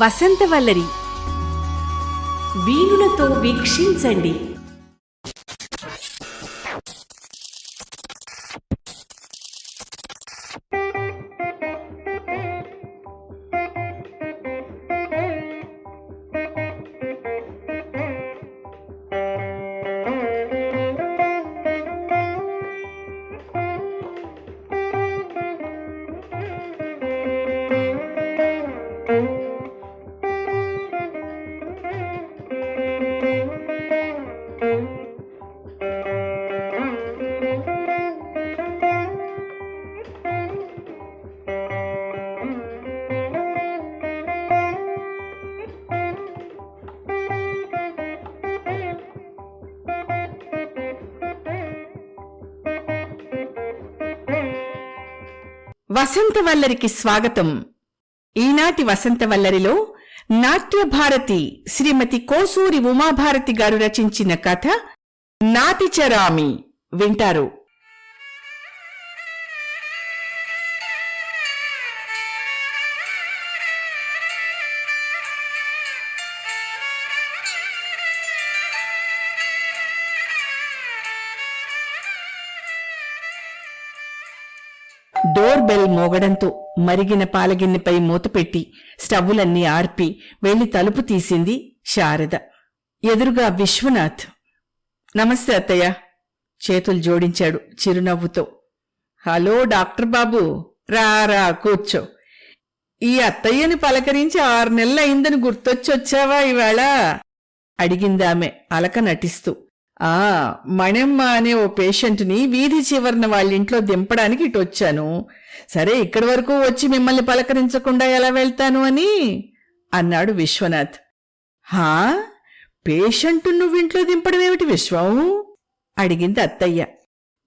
వసంతవల్లరి వీణులతో వీక్షించండి. వసంతవల్లరికి స్వాగతం. ఈనాటి వసంతవల్లరిలో నాట్యభారతి శ్రీమతి కోసూరి ఉమాభారతి గారు రచించిన కథ నాతిచరామి వింటారు. డోర్ బెల్ మోగడంతో మరిగిన పాలగిన్నెపై మూతపెట్టి స్టవ్వులన్నీ ఆర్పి వెళ్ళి తలుపు తీసింది శారద. ఎదురుగా విశ్వనాథ్. నమస్తే అత్తయ్య. చేతులు జోడించాడు చిరునవ్వుతో. హలో డాక్టర్ బాబు. రా రా కూర్చో. ఈ అత్తయ్యని పలకరించి ఆరు నెలలయిందని గుర్తొచ్చొచ్చావా ఇవాళ? అడిగిందామె అలక నటిస్తూ. ఆ మణెమ్మ అనే ఓ పేషెంట్ని వీధి చివరన వాళ్ళింట్లో దింపడానికి ఇటు వచ్చాను సరే ఇక్కడి వరకు వచ్చి మిమ్మల్ని పలకరించకుండా ఎలా వెళ్తాను అని? అన్నాడు విశ్వనాథ్. హా? పేషెంట్ నువ్వింట్లో దింపడం ఏమిటి విశ్వం? అడిగింది అత్తయ్య.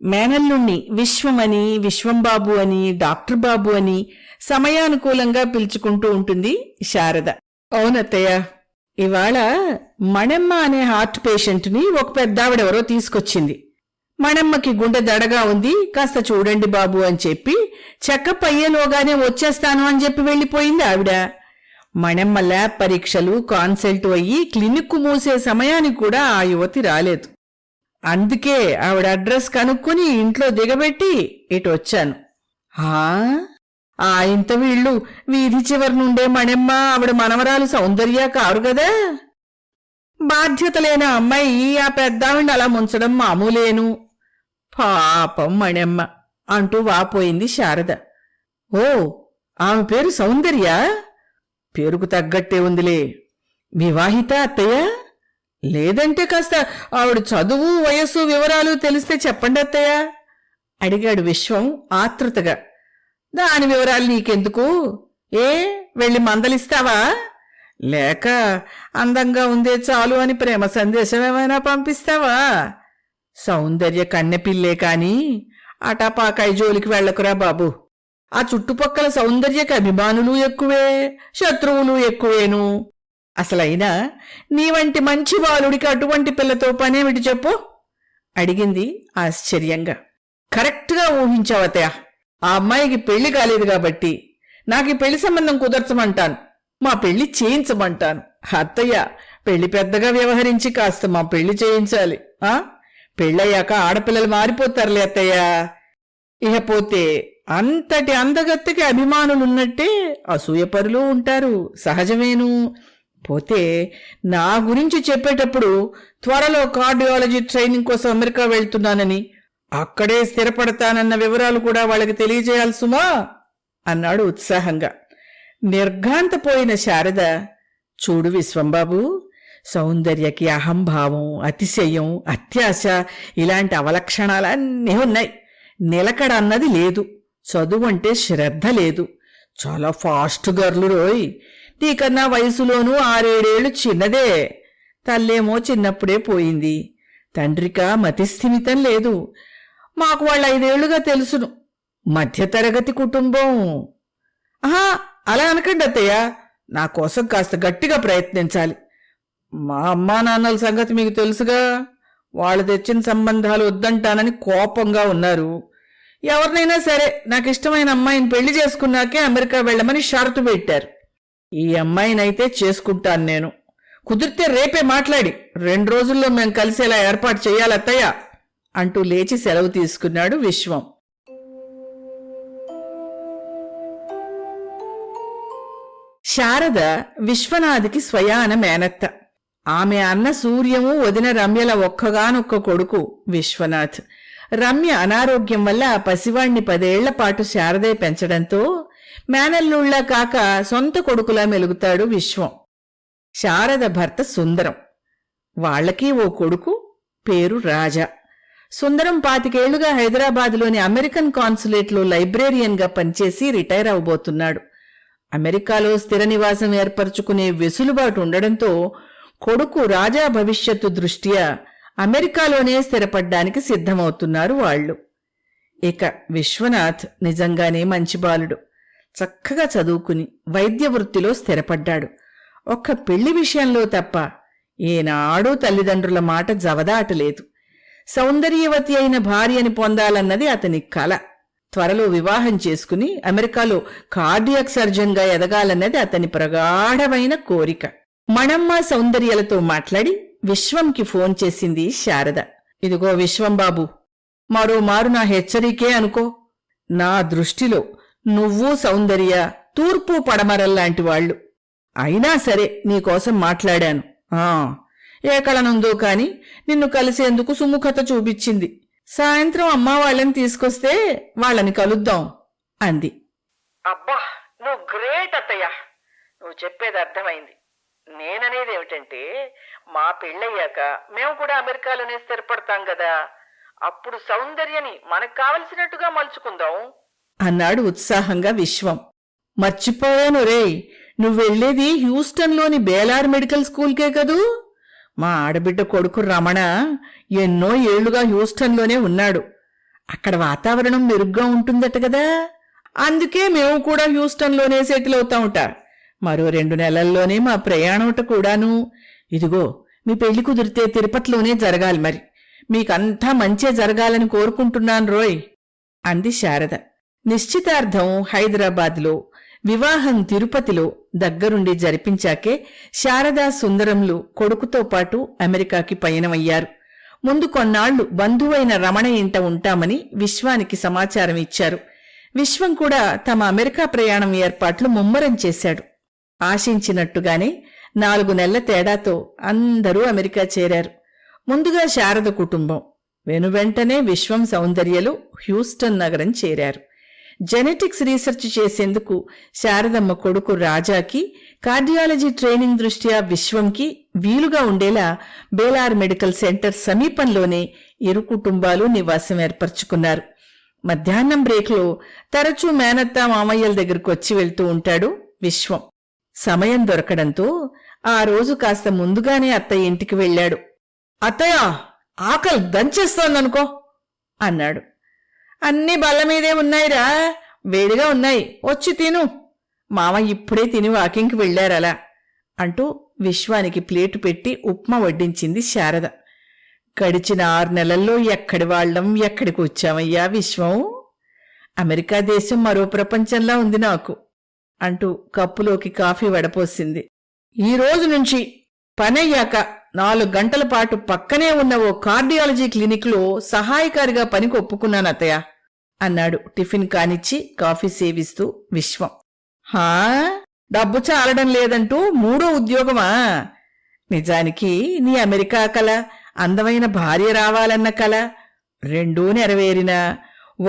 మేనల్లుణ్ణి విశ్వమని విశ్వంబాబు అని డాక్టర్ బాబు అని సమయానుకూలంగా పిలుచుకుంటూ ఉంటుంది శారద. అవునత్తయ్య. ఇవాళ మణెమ్మ అనే హార్ట్ పేషెంట్ని ఒక పెద్దావిడెవరో తీసుకొచ్చింది. మణెమ్మకి గుండె దడగా ఉంది కాస్త చూడండి బాబు అని చెప్పి చెకప్ అయ్యేలోగానే వచ్చేస్తాను అని చెప్పి వెళ్ళిపోయింది ఆవిడ. మణెమ్మ ల్యాబ్ పరీక్షలు కాన్సల్ట్ అయ్యి క్లినిక్ మూసే సమయానికి కూడా ఆ యువతి రాలేదు. అందుకే ఆవిడ అడ్రస్ కనుక్కొని ఇంట్లో దిగబెట్టి ఇటు వచ్చాను హా ఆ? ఇంత వీళ్ళు వీధి చివరి నుండే మణెమ్మ ఆవిడ మనవరాలు సౌందర్య కారు కదా బాధ్యత లేని అమ్మాయి ఆ పెద్దావిని అలా ముంచడం మామూలేను. పాపం మణెమ్మ అంటూ వాపోయింది శారద. ఓ ఆమె పేరు సౌందర్య? పేరుకు తగ్గట్టే ఉందిలే. వివాహిత అత్తయ్య? లేదంటే కాస్త ఆవిడ చదువు వయస్సు వివరాలు తెలిస్తే చెప్పండి అత్తయ్య అడిగాడు విశ్వం ఆతృతగా దాని వివరాలు నీకెందుకు? ఏ? వెళ్ళి మందలిస్తావా? లేక అందంగా ఉందే చాలు అని ప్రేమ సందేశం ఏమైనా పంపిస్తావా? సౌందర్య కన్నెపిల్లే కాని అటాపాకాయ జోలికి వెళ్ళకురా బాబు. ఆ చుట్టుపక్కల సౌందర్యకి అభిమానులు ఎక్కువే శత్రువులు ఎక్కువేను. అసలైనా నీ వంటి మంచి బాలుడికి అటువంటి పిల్లతో పనేమిటి చెప్పు? అడిగింది ఆశ్చర్యంగా. కరెక్ట్గా ఊహించావతయా ఆ అమ్మాయికి పెళ్ళి కాలేదు కాబట్టి నాకు ఈ పెళ్ళి సంబంధం కుదర్చమంటాను. మా పెళ్ళి చేయించమంటాను. అత్తయ్య పెళ్ళి పెద్దగా వ్యవహరించి కాస్త మా పెళ్ళి చేయించాలి. ఆ? పెళ్ళయ్యాక ఆడపిల్లలు మారిపోతారులే అత్తయ్య. ఇకపోతే అంతటి అందగత్తెకి అభిమానులున్నట్టే అసూయపరులు ఉంటారు. సహజమేను. పోతే నా గురించి చెప్పేటప్పుడు త్వరలో కార్డియాలజీ ట్రైనింగ్ కోసం అమెరికా వెళ్తున్నానని అక్కడే స్థిరపడతానన్న వివరాలు కూడా వాళ్ళకి తెలియజేయాలి సుమా అన్నాడు ఉత్సాహంగా. నిర్ఘాంతపోయిన శారద చూడు విశ్వంబాబు సౌందర్యకి అహంభావం అతిశయం అత్యాశ ఇలాంటి అవలక్షణాలన్నీ ఉన్నాయి. నిలకడ అన్నది లేదు. చదువు అంటే శ్రద్ధ లేదు. చాలా ఫాస్ట్ గర్లు రోయ్. నీకన్నా వయసులోనూ ఆరేడేళ్ళు చిన్నదే. తల్లేమో చిన్నప్పుడే పోయింది. తండ్రిక మతిస్థిమితం లేదు. మాకు వాళ్ళ ఐదేళ్ళుగా తెలుసును. మధ్యతరగతి కుటుంబం. ఆహా అలా అనకండి అత్తయ్య. నా కోసం కాస్త గట్టిగా ప్రయత్నించాలి. మా అమ్మా నాన్నల సంగతి మీకు తెలుసుగా? వాళ్ళు తెచ్చిన సంబంధాలు వద్దంటానని కోపంగా ఉన్నారు. ఎవరినైనా సరే నాకు ఇష్టమైన అమ్మాయిని పెళ్ళి చేసుకున్నాకే అమెరికా వెళ్ళమని షరతు పెట్టారు. ఈ అమ్మాయినైతే చేసుకుంటాను నేను. కుదిరితే రేపే మాట్లాడి. రెండు రోజుల్లో మేము కలిసేలా ఏర్పాటు చేయాలి అత్తయ్య. అంటూ లేచి సెలవు తీసుకున్నాడు విశ్వం. శారద విశ్వనాథ్కి స్వయాన మేనత్త. ఆమె అన్న సూర్యము వదిన రమ్యల ఒక్కగానొక్క కొడుకు విశ్వనాథ్. రమ్య అనారోగ్యం వల్ల పసివాణ్ణి పదేళ్ళ పాటు శారదే పెంచడంతో మేనల్లుళ్ళా కాక సొంత కొడుకులా మెలుగుతాడు విశ్వం. శారద భర్త సుందరం. వాళ్ళకి ఓ కొడుకు పేరు రాజా. సుందరం పాతికేళ్ళుగా హైదరాబాద్లోని అమెరికన్ కాన్సులేట్లో లైబ్రేరియన్గా పనిచేసి రిటైర్ అవబోతున్నాడు. అమెరికాలో స్థిర నివాసం ఏర్పరచుకునే వెసులుబాటు ఉండడంతో కొడుకు రాజా భవిష్యత్తు దృష్ట్యా అమెరికాలోనే స్థిరపడ్డానికి సిద్ధమవుతున్నారు వాళ్ళు. ఇక విశ్వనాథ్ నిజంగానే మంచి బాలుడు. చక్కగా చదువుకుని వైద్య వృత్తిలో స్థిరపడ్డాడు. ఒక్క పెళ్ళి విషయంలో తప్ప ఏనాడూ తల్లిదండ్రుల మాట జవదాటలేదు. సౌందర్యవతి అయిన భార్యని పొందాలన్నది అతని కల. త్వరలో వివాహం చేసుకుని అమెరికాలో కార్డియాక్ సర్జన్గా ఎదగాలన్నది అతని ప్రగాఢమైన కోరిక. మణమ్మ సౌందర్యలతో మాట్లాడి విశ్వంకి ఫోన్ చేసింది శారద. ఇదిగో విశ్వంబాబు మరోమారు నా హెచ్చరికే అనుకో. నా దృష్టిలో నువ్వు సౌందర్య తూర్పు పడమరల్లాంటి వాళ్ళు. అయినా సరే నీకోసం మాట్లాడాను. ఆ ఏ కళనుందో కాని నిన్ను కలిసేందుకు సుముఖత చూపించింది. సాయంత్రం అమ్మా వాళ్ళని తీసుకొస్తే వాళ్ళని కలుద్దాం అంది. అబ్బా నువ్వు గ్రేట్ అత్తయ్య. నువ్వు చెప్పేది అర్థమైంది. నేననేది ఏమిటంటే మా పెళ్ళయ్యాక మేము కూడా అమెరికాలోనే స్థిరపడతాం కదా అప్పుడు సౌందర్యని మనకు కావలసినట్టుగా మలుచుకుందాం. అన్నాడు ఉత్సాహంగా విశ్వం. మర్చిపోయాను రే. నువ్వెళ్ళేది హ్యూస్టన్లోని బేలార్ మెడికల్ స్కూల్కే కదూ? మా ఆడబిడ్డ కొడుకు రమణ ఎన్నో ఏళ్ళుగా హ్యూస్టన్లోనే ఉన్నాడు. అక్కడ వాతావరణం మెరుగ్గా ఉంటుందట కదా. అందుకే మేము కూడా హ్యూస్టన్లోనే సెటిల్ అవుతాముట మరో రెండు నెలల్లోనే మా ప్రయాణంట కూడాను. ఇదిగో మీ పెళ్ళి కుదిరితే తిరుపతిలోనే జరగాలి మరి. మీకంతా మంచే జరగాలని కోరుకుంటున్నాను రోయ్. అంది శారద. నిశ్చితార్థం హైదరాబాద్లో వివాహం తిరుపతిలో దగ్గరుండి జరిపించాకే శారదా సుందరంలు కొడుకుతో పాటు అమెరికాకి పయనమయ్యారు. ముందు కొన్నాళ్ళు బంధువైన రమణ ఇంట ఉంటామని విశ్వానికి సమాచారం ఇచ్చారు. విశ్వం కూడా తమ అమెరికా ప్రయాణం ఏర్పాట్లు ముమ్మరం చేశాడు. ఆశించినట్టుగానే నాలుగు నెలల తేడాతో అందరూ అమెరికా చేరారు. ముందుగా శారద కుటుంబం వెనువెంటనే విశ్వం సౌందర్యలు హ్యూస్టన్ నగరం చేరారు. జెనెటిక్స్ రీసెర్చ్ చేసేందుకు శారదమ్మ కొడుకు రాజాకి కార్డియాలజీ ట్రైనింగ్ దృష్ట్యా విశ్వంకి వీలుగా ఉండేలా బేలార్ మెడికల్ సెంటర్ సమీపంలోనే ఇరు కుటుంబాలు నివాసం ఏర్పరచుకున్నారు. మధ్యాహ్నం బ్రేక్లో తరచూ మేనత్త మామయ్యల దగ్గరకు వచ్చి వెళ్తూ ఉంటాడు విశ్వం. సమయం దొరకడంతో ఆ రోజు కాస్త ముందుగానే అత్తయ్య ఇంటికి వెళ్ళాడు. అత్తయ్య ఆకలి దంచేస్తోందనుకో అన్నాడు. అన్నీ బల్ల మీదే ఉన్నాయిరా. వేడిగా ఉన్నాయి. వచ్చి తిను. మామ ఇప్పుడే తిని వాకింగ్కి వెళ్ళారలా అంటూ విశ్వానికి ప్లేటు పెట్టి ఉప్మా వడ్డించింది శారద. గడిచిన ఆరు నెలల్లో ఎక్కడి వాళ్ళం ఎక్కడికి వచ్చామయ్యా విశ్వం? అమెరికా దేశం మరో ప్రపంచంలా ఉంది నాకు అంటూ కప్పులోకి కాఫీ వడపోసింది. ఈ రోజు నుంచి పనయ్యాక నాలుగు గంటల పాటు పక్కనే ఉన్న ఓ కార్డియాలజీ క్లినిక్లో సహాయకారిగా పనికి ఒప్పుకున్నాను అత్తయ్య. అన్నాడు. టిఫిన్ కానిచ్చి కాఫీ సేవిస్తూ విశ్వం. హా? డబ్బు చాలడం లేదంటూ మూడో ఉద్యోగమా? నిజానికి నీ అమెరికా కల అందమైన భార్య రావాలన్న కల రెండూ నెరవేరినా?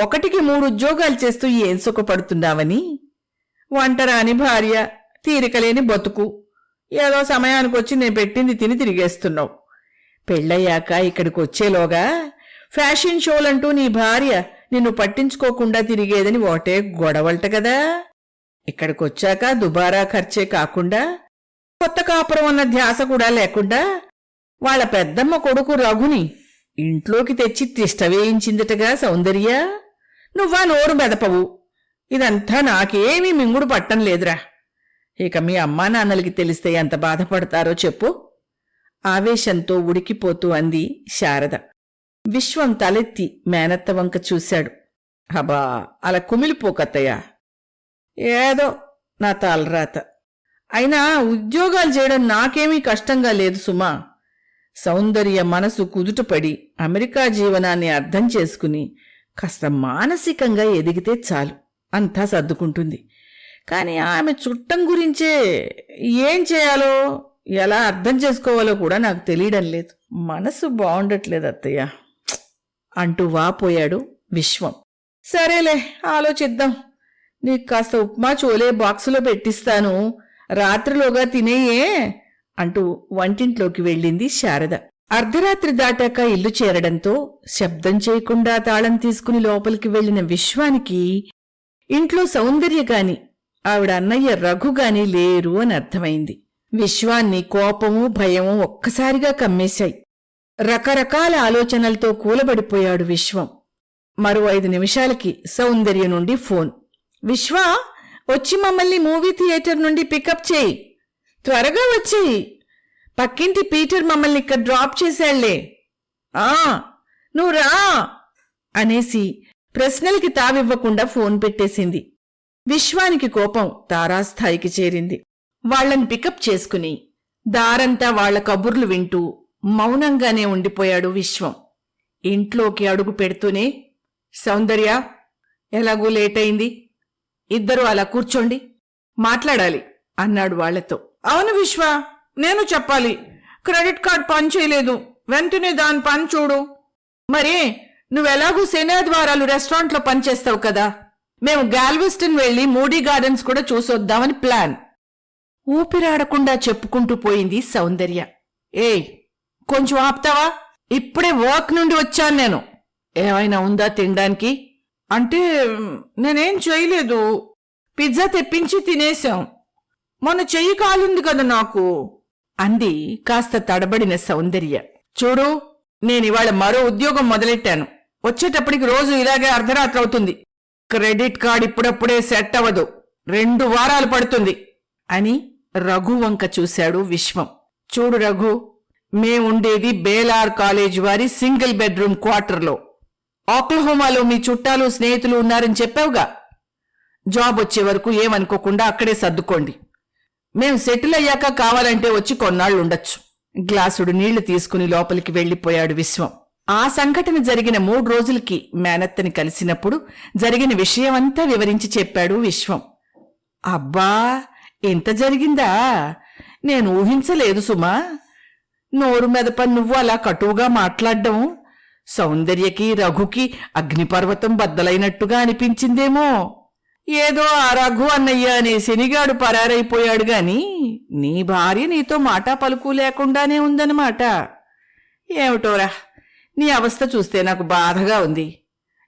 ఒకటికి మూడు ఉద్యోగాలు చేస్తూ ఏం సుఖపడుతున్నావని? వంటరాని భార్య తీరికలేని బతుకు. ఏదో సమయానికి వచ్చి నేను పెట్టింది తిని తిరిగేస్తున్నావు. పెళ్ళయ్యాక ఇక్కడికి వచ్చేలోగా ఫ్యాషన్ షోలంటూ నీ భార్య నిన్ను పట్టించుకోకుండా తిరిగేదని ఒకటే గొడవల్ట కదా. ఇక్కడికొచ్చాక దుబారా ఖర్చే కాకుండా కొత్త కాపురం అన్న ధ్యాస కూడా లేకుండా వాళ్ళ పెద్దమ్మ కొడుకు రఘుని ఇంట్లోకి తెచ్చి తిష్ట వేయించిందటగా సౌందర్య. నువ్వా నోరు మెదపవు. ఇదంతా నాకేమీ మింగుడు పట్టం లేదురా. ఇక మీ అమ్మా నాన్నలకి తెలిస్తే ఎంత బాధపడతారో చెప్పు. ఆవేశంతో ఉడికిపోతూ అంది శారద. విశ్వం తలెత్తి మేనత్త వంక చూశాడు. హబా అలా కుమిలిపోకత్తయ్యా ఏదో నా తలరాత అయినా ఉద్యోగాలు చేయడం నాకేమీ కష్టంగా లేదు సుమా. సౌందర్య మనసు కుదుటపడి అమెరికా జీవనాన్ని అర్థం చేసుకుని కాస్త మానసికంగా ఎదిగితే చాలు అంతా సర్దుకుంటుంది. కానీ ఆమె చుట్టం గురించే ఏం చేయాలో ఎలా అర్థం చేసుకోవాలో కూడా నాకు తెలియడం లేదు. మనసు బాగుండట్లేదు అత్తయ్య. అంటూ వాపోయాడు విశ్వం. సరేలే ఆలోచిద్దాం. నీకు కాస్త ఉప్మా చోలే బాక్సులో పెట్టిస్తాను. రాత్రిలోగా తినేయే అంటూ వంటింట్లోకి వెళ్ళింది శారద. అర్ధరాత్రి దాటాక ఇల్లు చేరడంతో శబ్దం చేయకుండా తాళం తీసుకుని లోపలికి వెళ్ళిన విశ్వానికి ఇంట్లో సౌందర్య గాని ఆవిడ అన్నయ్య రఘు గాని లేరు అని అర్థమైంది. విశ్వాన్ని కోపము భయము ఒక్కసారిగా కమ్మేశాయి. రకరకాల ఆలోచనలతో కూలబడిపోయాడు విశ్వం. మరో ఐదు నిమిషాలకి సౌందర్య నుండి ఫోన్. విశ్వ వచ్చి మమ్మల్ని మూవీ థియేటర్ నుండి పికప్ చేయి. త్వరగా వచ్చేయి. పక్కింటి పీటర్ మమ్మల్ని ఇక్కడ డ్రాప్ చేశాళ్ళే. ఆ నువ్వు రా అనేసి ప్రశ్నలకి తావివ్వకుండా ఫోన్ పెట్టేసింది. విశ్వానికి కోపం తారాస్థాయికి చేరింది. వాళ్ళని పికప్ చేసుకుని దారంతా వాళ్ళ కబుర్లు వింటూ మౌనంగానే ఉండిపోయాడు విశ్వం. ఇంట్లోకి అడుగు పెడుతూనే సౌందర్య ఎలాగూ లేట్ అయింది ఇద్దరూ అలా కూర్చోండి మాట్లాడాలి అన్నాడు వాళ్ళతో అవును విశ్వ నేను చెప్పాలి క్రెడిట్ కార్డ్ పని చేయలేదు వెంటనే దాని పని చూడు. మరే నువ్వెలాగూ సేనాద్వారాలు రెస్టారెంట్లో పనిచేస్తావు కదా? మేము గాల్వెస్టన్ వెళ్ళి మూడీ గార్డెన్స్ కూడా చూసొద్దామని ప్లాన్. ఊపిరాడకుండా చెప్పుకుంటూ పోయింది సౌందర్య. ఏయ్ కొంచెం ఆపుతావా? ఇప్పుడే వర్క్ నుండి వచ్చాను నేను. ఏమైనా ఉందా తినడానికి? అంటే నేనేం చేయలేదు. పిజ్జా తెప్పించి తినేశాం. మొన్న చెయ్యి కాలుంది కదా నాకు. అంది కాస్త తడబడిన సౌందర్య. చూడు నేనివాళ మరో ఉద్యోగం మొదలెట్టాను. వచ్చేటప్పటికి రోజు ఇలాగే అర్ధరాత్రి అవుతుంది. క్రెడిట్ కార్డ్ ఇప్పుడప్పుడే సెట్ అవ్వదు. రెండు వారాలు పడుతుంది. అని రఘు వంక చూశాడు విశ్వం. చూడు రఘు మేముండేది బేలార్ కాలేజ్ వారి సింగిల్ బెడ్రూమ్ క్వార్టర్లో. ఆక్లహోమాలో మీ చుట్టాలు స్నేహితులు ఉన్నారని చెప్పావుగా? జాబ్ వచ్చే వరకు ఏమనుకోకుండా అక్కడే సర్దుకోండి. మేం సెటిల్ అయ్యాక కావాలంటే వచ్చి కొన్నాళ్ళు ఉండొచ్చు గ్లాసుడు నీళ్ళు తీసుకుని లోపలికి వెళ్ళిపోయాడు విశ్వం. ఆ సంఘటన జరిగిన మూడు రోజులకి మేనత్తని కలిసినప్పుడు జరిగిన విషయమంతా వివరించి చెప్పాడు విశ్వం. అబ్బా ఇంత జరిగిందా? నేను ఊహించలేదు సుమా. నోరు మెదప నువ్వు అలా కటువుగా మాట్లాడడం. సౌందర్యకి రఘుకి అగ్నిపర్వతం బద్దలైనట్టుగా అనిపించిందేమో. ఏదో ఆ రఘు అన్నయ్య అనే శనిగాడు పరారైపోయాడు గాని నీ భార్య నీతో మాటా పలుకు లేకుండానే ఉందన్నమాట. ఏమిటోరా నీ అవస్థ చూస్తే నాకు బాధగా ఉంది.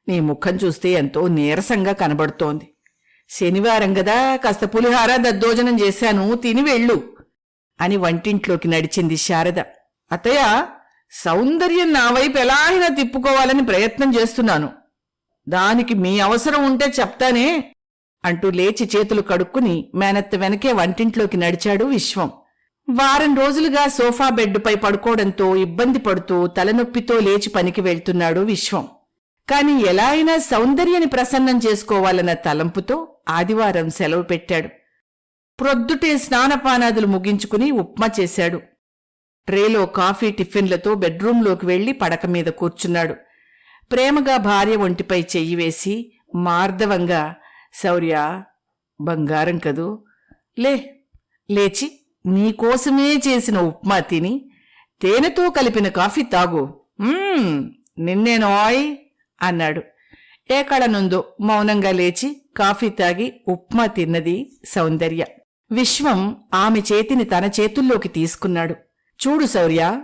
నీ ముఖం చూస్తే ఎంతో నీరసంగా కనబడుతోంది. శనివారం గదా కాస్త పులిహార దద్దోజనం చేశాను తిని వెళ్ళు. అని వంటింట్లోకి నడిచింది శారద. అతయ్య సౌందర్యం నా వైపు ఎలా అయినా తిప్పుకోవాలని ప్రయత్నం చేస్తున్నాను. దానికి మీ అవసరం ఉంటే చెప్తానే అంటూ లేచి చేతులు కడుక్కుని మేనత్త వెనకే వంటింట్లోకి నడిచాడు విశ్వం. వారం రోజులుగా సోఫా బెడ్డుపై పడుకోవడంతో ఇబ్బంది పడుతూ తలనొప్పితో లేచి పనికి వెళ్తున్నాడు విశ్వం. కాని ఎలా అయినా సౌందర్యని ప్రసన్నం చేసుకోవాలన్న తలంపుతో ఆదివారం సెలవు పెట్టాడు. ప్రొద్దుటే స్నానపానాదులు ముగించుకుని ఉప్మా చేశాడు. ట్రేలో కాఫీ టిఫిన్లతో బెడ్రూంలోకి వెళ్ళి పడక మీద కూర్చున్నాడు. ప్రేమగా భార్య ఒంటిపై చెయ్యి వేసి మార్దవంగా శౌర్య బంగారం కదూ లే లేచి నీకోసమే చేసిన ఉప్మా తిని తేనెతో కలిపిన కాఫీ తాగు. "మ్మ్, నిన్నేనోయ్ అన్నాడు. ఏ కళనుందో మౌనంగా లేచి కాఫీ తాగి ఉప్మా తిన్నది సౌందర్య. విశ్వం ఆమె చేతిని తన చేతుల్లోకి తీసుకున్నాడు. చూడు శౌర్య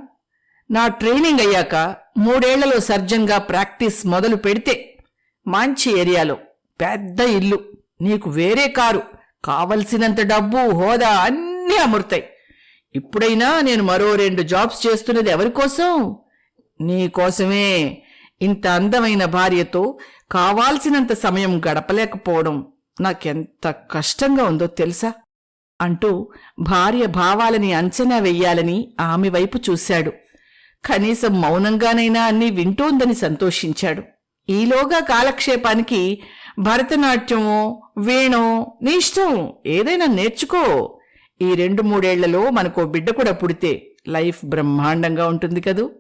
నా ట్రైనింగ్ అయ్యాక మూడేళ్ళలో సర్జన్గా ప్రాక్టీస్ మొదలు పెడితే మంచి ఏరియాలో పెద్ద ఇల్లు నీకు వేరే కారు కావలసినంత డబ్బు హోదా అన్నీ అమరుతాయి. ఇప్పుడైనా నేను మరో రెండు జాబ్స్ చేస్తున్నది ఎవరికోసం నీకోసమే ఇంత అందమైన భార్యతో కావాల్సినంత సమయం గడపలేకపోవడం నాకెంత కష్టంగా ఉందో తెలుసా? అంటూ భార్య భావాలని అంచనా వెయ్యాలని ఆమె వైపు చూశాడు. కనీసం మౌనంగానైనా అన్నీ వింటోందని సంతోషించాడు. ఈలోగా కాలక్షేపానికి భరతనాట్యమో వీణో నీ ఇష్టం ఏదైనా నేర్చుకో. ఈ రెండు మూడేళ్ళలో మనకో బిడ్డ కూడా పుడితే లైఫ్ బ్రహ్మాండంగా ఉంటుంది కదూ?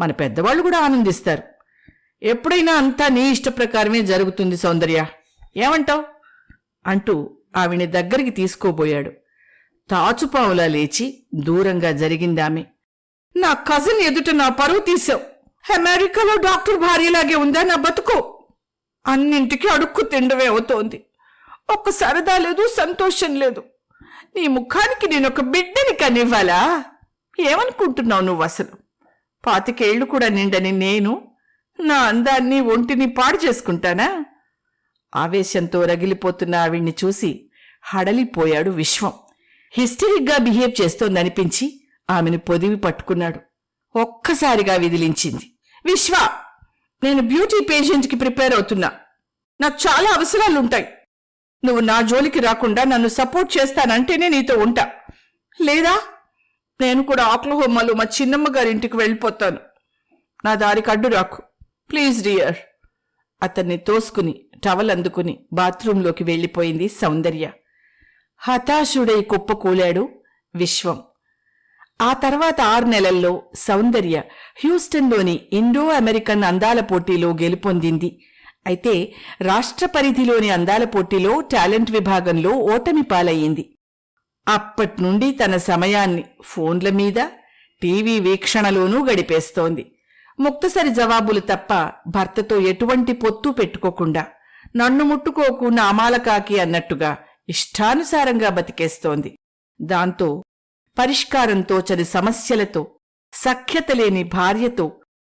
మన పెద్దవాళ్ళు కూడా ఆనందిస్తారు. ఎప్పుడైనా అంతా నీ ఇష్ట ప్రకారమే జరుగుతుంది సౌందర్య. ఏమంటావ్? అంటూ ఆవిని దగ్గరికి తీసుకోబోయాడు. తాచుపావులా లేచి దూరంగా జరిగిందామె. నా కజిన్ ఎదుట నా పరువు తీసావు అమెరికాలో డాక్టర్ భార్యలాగే ఉందా నా బతుకు? అన్నింటికి అడుక్కు తిండవే అవుతోంది. ఒక్క సరదా లేదు సంతోషం లేదు. నీ ముఖానికి నేనొక బిడ్డని కనివ్వాలా? ఏమనుకుంటున్నావు నువ్వు అసలు? పాతికేళ్ళు కూడా నిండని నేను నా అందాన్ని ఒంటిని పాడు చేసుకుంటానా? ఆవేశంతో రగిలిపోతున్న ఆవిడ్ని చూసి హడలిపోయాడు విశ్వం. హిస్టరిక్గా బిహేవ్ చేస్తోందనిపించి ఆమెను పొదివి పట్టుకున్నాడు. ఒక్కసారిగా విదిలించింది. విశ్వ నేను బ్యూటీ పేషెంట్కి ప్రిపేర్ అవుతున్నా. నాకు చాలా అవసరాలుంటాయి. నువ్వు నా జోలికి రాకుండా నన్ను సపోర్ట్ చేస్తానంటేనే నీతో ఉంటా. లేదా నేను కూడా ఆక్లహోమాలో మా చిన్నమ్మ గారింటికి వెళ్ళిపోతాను. నా దారికి అడ్డు రాకు. ప్లీజ్ డియర్ అతన్ని తోసుకుని టవల్ అందుకుని బాత్రూంలోకి వెళ్ళిపోయింది సౌందర్య. హతాశుడై కుప్పకూలాడు విశ్వం. ఆ తర్వాత ఆరు నెలల్లో సౌందర్య హ్యూస్టన్లోని ఇండో అమెరికన్ అందాల పోటీలో గెలుపొందింది. అయితే రాష్ట్ర పరిధిలోని అందాల పోటీలో టాలెంట్ విభాగంలో ఓటమి పాలయ్యింది. అప్పట్నుండి తన సమయాన్ని ఫోన్ల మీద టీవీ వీక్షణలోనూ గడిపేస్తోంది. ముక్తసరి జవాబులు తప్ప భర్తతో ఎటువంటి పొత్తు పెట్టుకోకుండా నన్ను ముట్టుకోకు నా అమాలకాకి అన్నట్టుగా ఇష్టానుసారంగా బతికేస్తోంది. దాంతో పరిష్కారంతో చని సమస్యలతో సఖ్యత లేని భార్యతో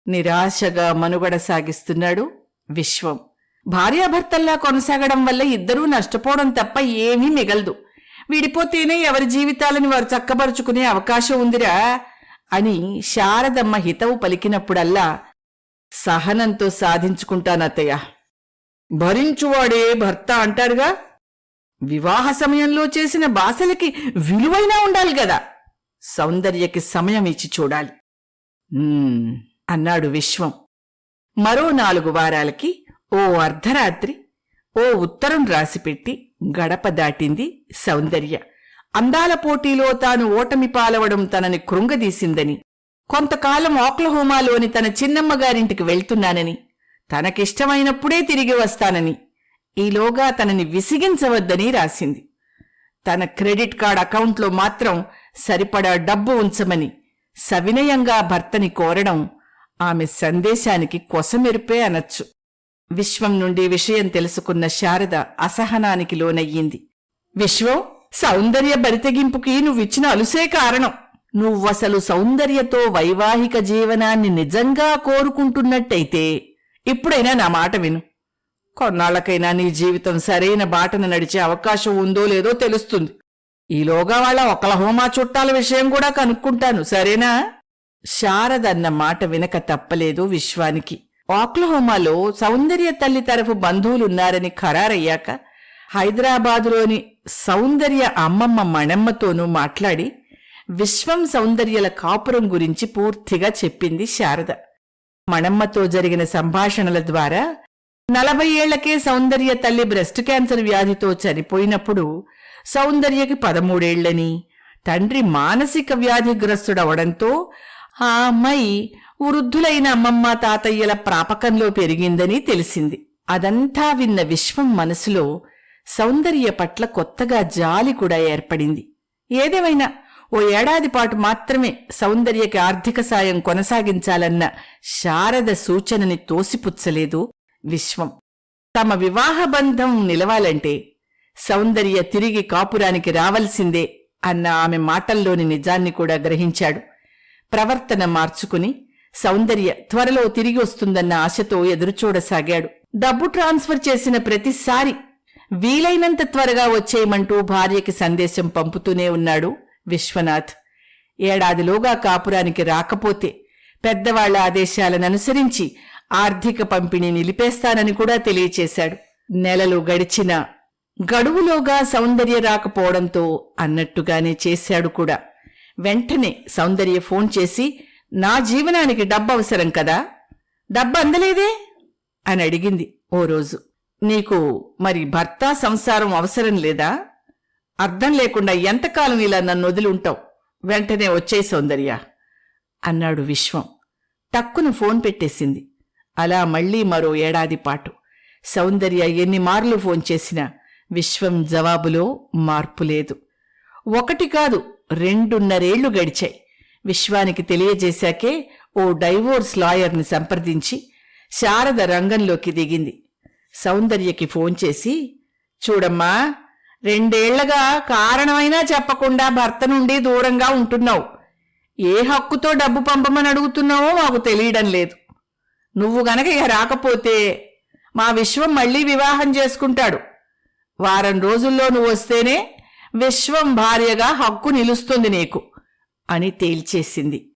నిరాశగా మనుగడ సాగిస్తున్నాడు విశ్వం. భార్యాభర్తల్లా కొనసాగడం వల్ల ఇద్దరూ నష్టపోవడం తప్ప ఏమీ మిగలదు. విడిపోతేనే ఎవరి జీవితాలని వారు చక్కబరుచుకునే అవకాశం ఉందిరా అని శారదమ్మ హితవు పలికినప్పుడల్లా సహనంతో సాధించుకుంటానత్తయ్య. భరించువాడే భర్త అంటారుగా? వివాహ సమయంలో చేసిన బాసలకి విలువైనా ఉండాలి గదా సౌందర్యకి సమయం ఇచ్చి చూడాలి. అన్నాడు విశ్వం. మరో నాలుగు వారాలకి ఓ అర్ధరాత్రి ఓ ఉత్తరం రాసిపెట్టి గడప దాటింది సౌందర్య. అందాల పోటీలో తాను ఓటమి పాలవడం తనని కృంగదీసిందని కొంతకాలం ఆక్లహోమాలోని తన చిన్నమ్మ గారింటికి వెళ్తున్నానని తనకిష్టమైనప్పుడే తిరిగి వస్తానని. ఈలోగా తనని విసిగించవద్దని రాసింది. తన క్రెడిట్ కార్డ్ అకౌంట్లో మాత్రం సరిపడా డబ్బు ఉంచమని సవినయంగా భర్తని కోరడం ఆమె సందేశానికి కొసమెరుపే అనొచ్చు. విశ్వం నుండి విషయం తెలుసుకున్న శారద అసహనానికి లోనయ్యింది. విశ్వం సౌందర్య బరితెగింపుకి నువ్విచ్చిన అలుసే కారణం. నువ్వసలు సౌందర్యతో వైవాహిక జీవనాన్ని నిజంగా కోరుకుంటున్నట్టయితే ఇప్పుడైనా నా మాట విను. కొన్నాళ్ళకైనా నీ జీవితం సరైన బాటను నడిచే అవకాశం ఉందో లేదో తెలుస్తుంది. ఈలోగా వాళ్ళ ఒకల హోమా చుట్టాల విషయం కూడా కనుక్కుంటాను సరేనా? శారదన్న మాట వినక తప్పలేదు విశ్వానికి. ఓక్లహోమాలో సౌందర్య తల్లి తరఫు బంధువులున్నారని ఖరారయ్యాక హైదరాబాదులోని సౌందర్య అమ్మమ్మ మణమ్మతోనూ మాట్లాడి విశ్వం సౌందర్యల కాపురం గురించి పూర్తిగా చెప్పింది శారద. మణమ్మతో జరిగిన సంభాషణల ద్వారా నలభై ఏళ్ళకే సౌందర్య తల్లి బ్రెస్ట్ క్యాన్సర్ వ్యాధితో చనిపోయినప్పుడు సౌందర్యకి పదమూడేళ్ళని తండ్రి మానసిక వ్యాధిగ్రస్తుడవడంతో ఆ అమ్మాయి వృద్ధులైన అమ్మమ్మ తాతయ్యల ప్రాపకంలో పెరిగిందని తెలిసింది. అదంతా విన్న విశ్వం మనసులో సౌందర్య పట్ల కొత్తగా జాలి కూడా ఏర్పడింది. ఏదేమైనా ఓ ఏడాది పాటు మాత్రమే సౌందర్యకి ఆర్థిక సాయం కొనసాగించాలన్న శారద సూచనని తోసిపుచ్చలేదు విశ్వం. తమ వివాహ బంధం నిలవాలంటే సౌందర్య తిరిగి కాపురానికి రావలసిందే అన్న ఆమె మాటల్లోని నిజాన్ని కూడా గ్రహించాడు. ప్రవర్తన మార్చుకుని సౌందర్య త్వరలో తిరిగి వస్తుందన్న ఆశతో ఎదురుచూడసాగాడు. డబ్బు ట్రాన్స్ఫర్ చేసిన ప్రతిసారి వీలైనంత త్వరగా వచ్చేయమంటూ భార్యకి సందేశం పంపుతూనే ఉన్నాడు. విశ్వనాథ్. ఏడాదిలోగా కాపురానికి రాకపోతే పెద్దవాళ్ళ ఆదేశాలను అనుసరించి ఆర్థిక పంపిణీ నిలిపేస్తానని కూడా తెలియచేశాడు. నెలలు గడిచినా గడువులోగా సౌందర్య రాకపోవడంతో అన్నట్టుగానే చేశాడు కూడా. వెంటనే సౌందర్య ఫోన్ చేసి నా జీవనానికి డబ్బు అవసరం కదా? డబ్బు అందలేదే? అని అడిగింది ఓ రోజు. నీకు మరి భర్త సంసారం అవసరం లేదా? అర్థం లేకుండా ఎంతకాలం ఇలా నన్ను వదిలి ఉంటావు వెంటనే వచ్చే సౌందర్య అన్నాడు విశ్వం. టక్కున ఫోన్ పెట్టేసింది. అలా మళ్ళీ మరో ఏడాది పాటు. సౌందర్య ఎన్ని మార్లు ఫోన్ చేసినా విశ్వం జవాబులో మార్పు లేదు. ఒకటి కాదు రెండున్నరేళ్ళు గడిచాయి. విశ్వానికి తెలియజేశాకే ఓ డైవోర్స్ లాయర్ని సంప్రదించి శారద రంగంలోకి దిగింది. సౌందర్యకి ఫోన్ చేసి చూడమ్మా రెండేళ్ళగా కారణమైనా చెప్పకుండా భర్త నుండి దూరంగా ఉంటున్నావు. ఏ హక్కుతో డబ్బు పంపమని అడుగుతున్నావో మాకు తెలియడం లేదు. నువ్వు గనక ఇక రాకపోతే మా విశ్వం మళ్ళీ వివాహం చేసుకుంటాడు. వారం రోజుల్లో నువ్వు వస్తేనే విశ్వం భార్యగా హక్కు నిలుస్తుంది నీకు అని తేల్చేసింది.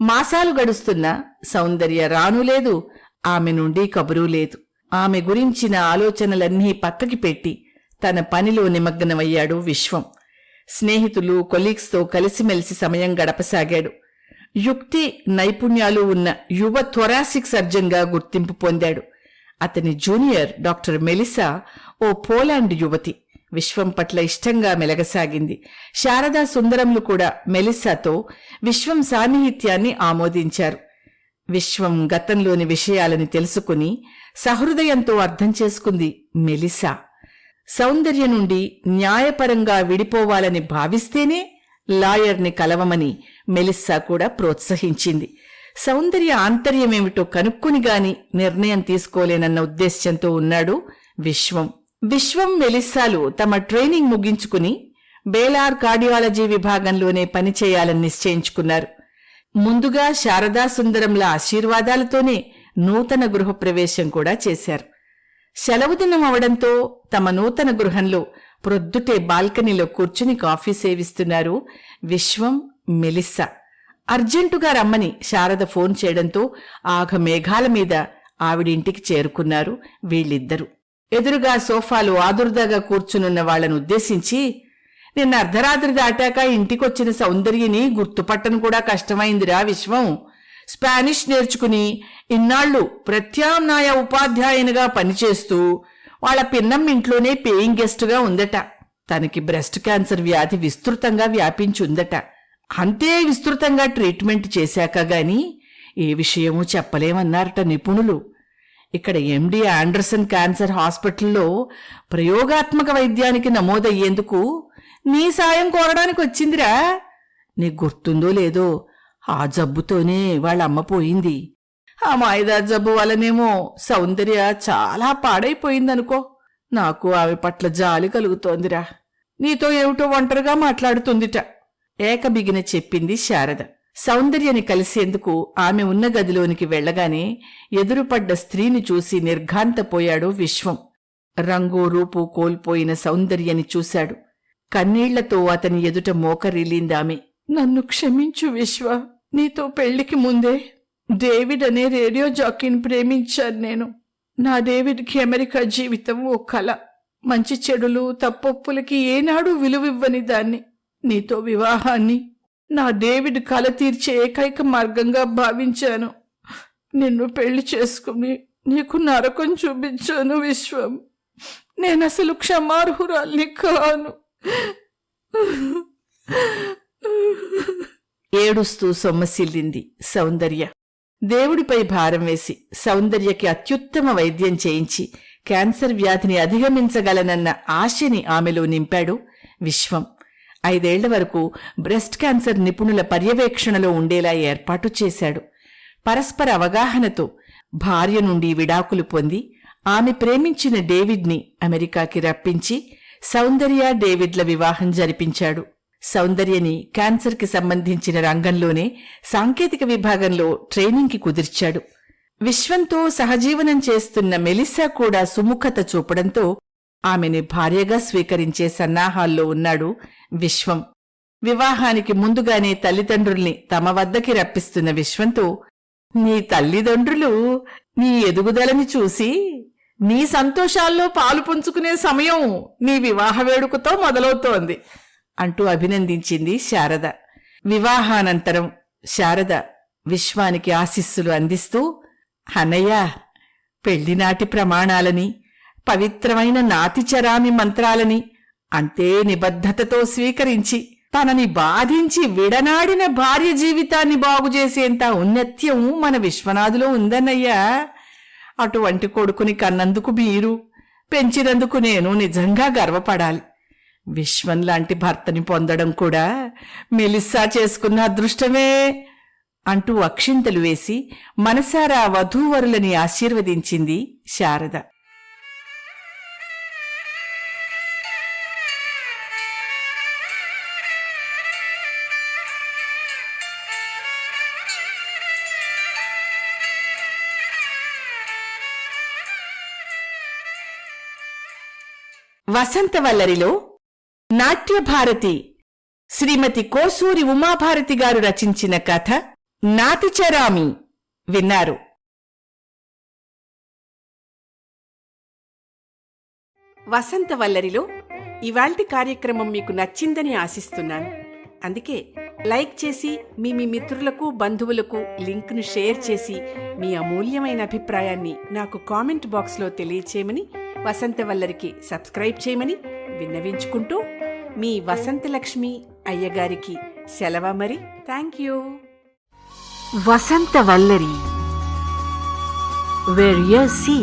మాసాలు గడుస్తున్నా సౌందర్య రాను లేదు ఆమె నుండి కబురూ లేదు. ఆమె గురించిన ఆలోచనలన్నీ పక్కకి పెట్టి తన పనిలో నిమగ్నమయ్యాడు విశ్వం. స్నేహితులు కొలీగ్స్తో కలిసిమెలిసి సమయం గడపసాగాడు. యుక్తి నైపుణ్యాలు ఉన్న యువ థొరాసిక్ సర్జన్గా గుర్తింపు పొందాడు. అతని జూనియర్ డాక్టర్ మెలిసా ఓ పోలాండ్ యువతి. విశ్వం పట్ల ఇష్టంగా మెలగసాగింది. శారదా సుందరములు కూడా మెలిసాతో విశ్వం సాన్నిహిత్యాన్ని ఆమోదించారు. విశ్వం గతంలోని విషయాలని తెలుసుకుని సహృదయంతో అర్థం చేసుకుంది మెలిసా. సౌందర్య నుండి న్యాయపరంగా విడిపోవాలని భావిస్తేనే లాయర్ని కలవమని మెలిస్సా కూడా ప్రోత్సహించింది. సౌందర్య ఆంతర్యమేమిటో కనుక్కుని గాని నిర్ణయం తీసుకోలేనన్న ఉద్దేశ్యంతో ఉన్నాడు విశ్వం. విశ్వం మెలిస్సాలు తమ ట్రైనింగ్ ముగించుకుని బేలార్ కార్డియాలజీ విభాగంలోనే పనిచేయాలని నిశ్చయించుకున్నారు. ముందుగా శారదా సుందరంల ఆశీర్వాదాలతోనే నూతన గృహప్రవేశం కూడా చేశారు. సెలవు దినం అవడంతో తమ నూతన గృహంలో ప్రొద్దుటే బాల్కనీలో కూర్చుని కాఫీ సేవిస్తున్నారు విశ్వం మెలిస్సా. అర్జెంటుగా రమ్మని శారద ఫోన్ చేయడంతో ఆఘ మేఘాల మీద ఆవిడింటికి చేరుకున్నారు వీళ్ళిద్దరూ. ఎదురుగా సోఫాలు ఆదుర్దాగా కూర్చునున్న వాళ్ళను ఉద్దేశించి నిన్న అర్ధరాత్రి దాటాక ఇంటికొచ్చిన సౌందర్యని గుర్తుపట్టను కూడా కష్టమైందిరా విశ్వం. స్పానిష్ నేర్చుకుని ఇన్నాళ్ళు ప్రత్యామ్నాయ ఉపాధ్యాయునిగా పనిచేస్తూ వాళ్ళ పిన్నం ఇంట్లోనే పేయింగ్ గెస్ట్గా ఉందట. తనకి బ్రెస్ట్ క్యాన్సర్ వ్యాధి విస్తృతంగా వ్యాపించుందట. అంతే విస్తృతంగా ట్రీట్మెంట్ చేశాక గాని ఏ విషయమూ చెప్పలేమన్నారట నిపుణులు. ఇక్కడ ఎండి ఆండర్సన్ క్యాన్సర్ హాస్పిటల్లో ప్రయోగాత్మక వైద్యానికి నమోదయ్యేందుకు నీ సాయం కోరడానికి వచ్చిందిరా నీకు గుర్తుందో లేదో ఆ జబ్బుతోనే వాళ్ళమ్మ పోయింది. ఆ మాయిదా జబ్బు వల్లనేమో సౌందర్య చాలా పాడైపోయిందనుకో. నాకు ఆమె పట్ల జాలి కలుగుతోందిరా. నీతో ఏమిటో ఒంటరిగా మాట్లాడుతుందిట. ఏకబిగిన చెప్పింది శారద. సౌందర్యని కలిసేందుకు ఆమె ఉన్న గదిలోనికి వెళ్ళగానే ఎదురుపడ్డ స్త్రీని చూసి నిర్ఘాంతపోయాడు విశ్వం. రంగు రూపు కోల్పోయిన సౌందర్యని చూశాడు. కన్నీళ్ళతో అతని ఎదుట మోకరిల్లిందామె. నన్ను క్షమించు విశ్వ. నీతో పెళ్ళికి ముందే డేవిడ్ అనే రేడియో జాకీని ప్రేమించాను నేను. నా డేవిడ్కి అమెరికా జీవితం ఓ కళ మంచి చెడులు తప్పొప్పులకి ఏనాడు విలువివ్వని దాన్ని. నీతో వివాహాన్ని నా డేవిడ్ కల తీర్చే ఏకైక మార్గంగా భావించాను. నిన్ను పెళ్ళి చేసుకుని నీకు నరకం చూపించాను విశ్వం. నేను అసలు క్షమార్హురాల్ని కాను. ఏడుస్తూ సొమ్మసిల్లింది సౌందర్య. దేవుడిపై భారం వేసి సౌందర్యకి అత్యుత్తమ వైద్యం చేయించి క్యాన్సర్ వ్యాధిని అధిగమించగలనన్న ఆశని ఆమెలో నింపాడు విశ్వం. ఐదేళ్ళ వరకు బ్రెస్ట్ క్యాన్సర్ నిపుణుల పర్యవేక్షణలో ఉండేలా ఏర్పాటు చేశాడు. పరస్పర అవగాహనతో భార్య నుండి విడాకులు పొంది ఆమె ప్రేమించిన డేవిడ్ని అమెరికాకి రప్పించి సౌందర్య డేవిడ్ల వివాహం జరిపించాడు. సౌందర్యని క్యాన్సర్కి సంబంధించిన రంగంలోనే సాంకేతిక విభాగంలో ట్రైనింగ్కి కుదిర్చాడు. విశ్వంతో సహజీవనం చేస్తున్న మెలిసా కూడా సుముఖత చూపడంతో ఆమెని భార్యగా స్వీకరించే సన్నాహాల్లో ఉన్నాడు విశ్వం. వివాహానికి ముందుగానే తల్లిదండ్రుల్ని తమ వద్దకి రప్పిస్తున్న విశ్వంతో నీ తల్లిదండ్రులు నీ ఎదుగుదలని చూసి నీ సంతోషాల్లో పాలు పుంచుకునే సమయం నీ వివాహ వేడుకతో మొదలవుతోంది. అంటూ అభినందించింది శారద. వివాహానంతరం శారద విశ్వానికి ఆశీస్సులు అందిస్తూ అన్నయ్య పెళ్ళినాటి ప్రమాణాలని పవిత్రమైన నాతిచరామి మంత్రాలని అంతే నిబద్ధతతో స్వీకరించి తనని బాధించి విడనాడిన భార్య జీవితాన్ని బాగుచేసేంత ఔన్నత్యం మన విశ్వనాథులో ఉందన్నయ్యా. అటువంటి కొడుకుని కన్నందుకు మీరు పెంచినందుకు నేను నిజంగా గర్వపడాలి. విశ్వం లాంటి భర్తని పొందడం కూడా మెలిస్సా చేసుకున్న అదృష్టమే అంటూ అక్షింతలు వేసి మనసారా వధూవరులని ఆశీర్వదించింది శారద. వసంతవల్లరిలో నాట్యభారతి. శ్రీమతి కోసూరి ఉమాభారతి గారు రచించిన కథ నాతిచరామి విన్నారు. వసంత వల్లరిలో ఇవాల్టి కార్యక్రమం మీకు నచ్చిందని ఆశిస్తున్నాను. అందుకే లైక్ చేసి మీ మీ మిత్రులకు బంధువులకు లింక్ను షేర్ చేసి మీ అమూల్యమైన అభిప్రాయాన్ని నాకు కామెంట్ బాక్స్లో తెలియచేయమని వసంతవల్లరికి సబ్స్క్రైబ్ చేయమని విన్నవించుకుంటూ మీ వసంతలక్ష్మి అయ్యగారికి సెలవ మరి. Thank you Vasantha Vallari. Where you see